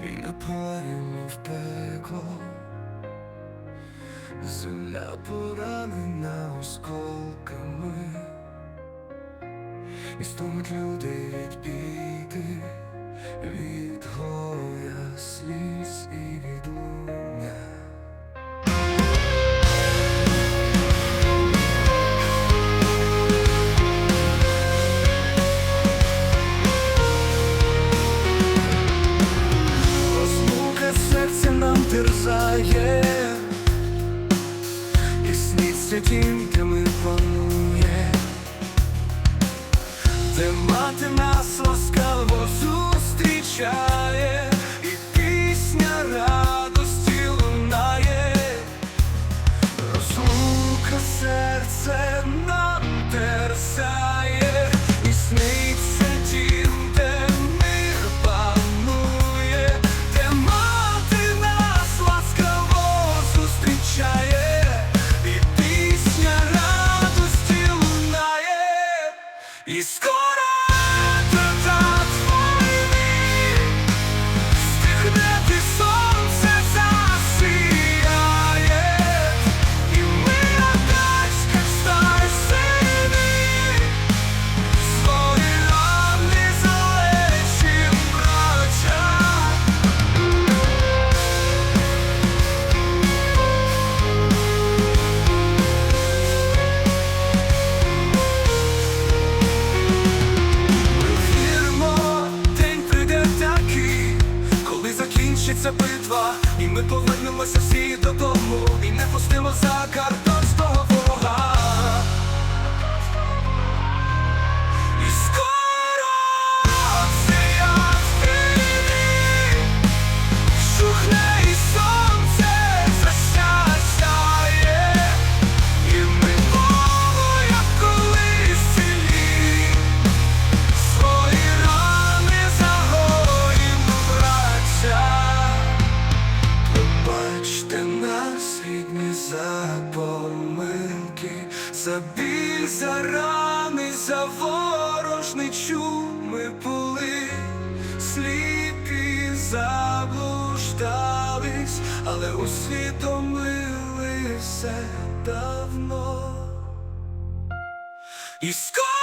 і плаємо в пекло. Земля поранена осколками, і стомить людей від біди, сниться ми панує, де мати нас ласкаво зустрічає, битва, і ми повернемося всі додому, і не пустимо за кордон за рани, за ворожничу ми були, сліпі заблуждались, але усвідомили все давно. І скоро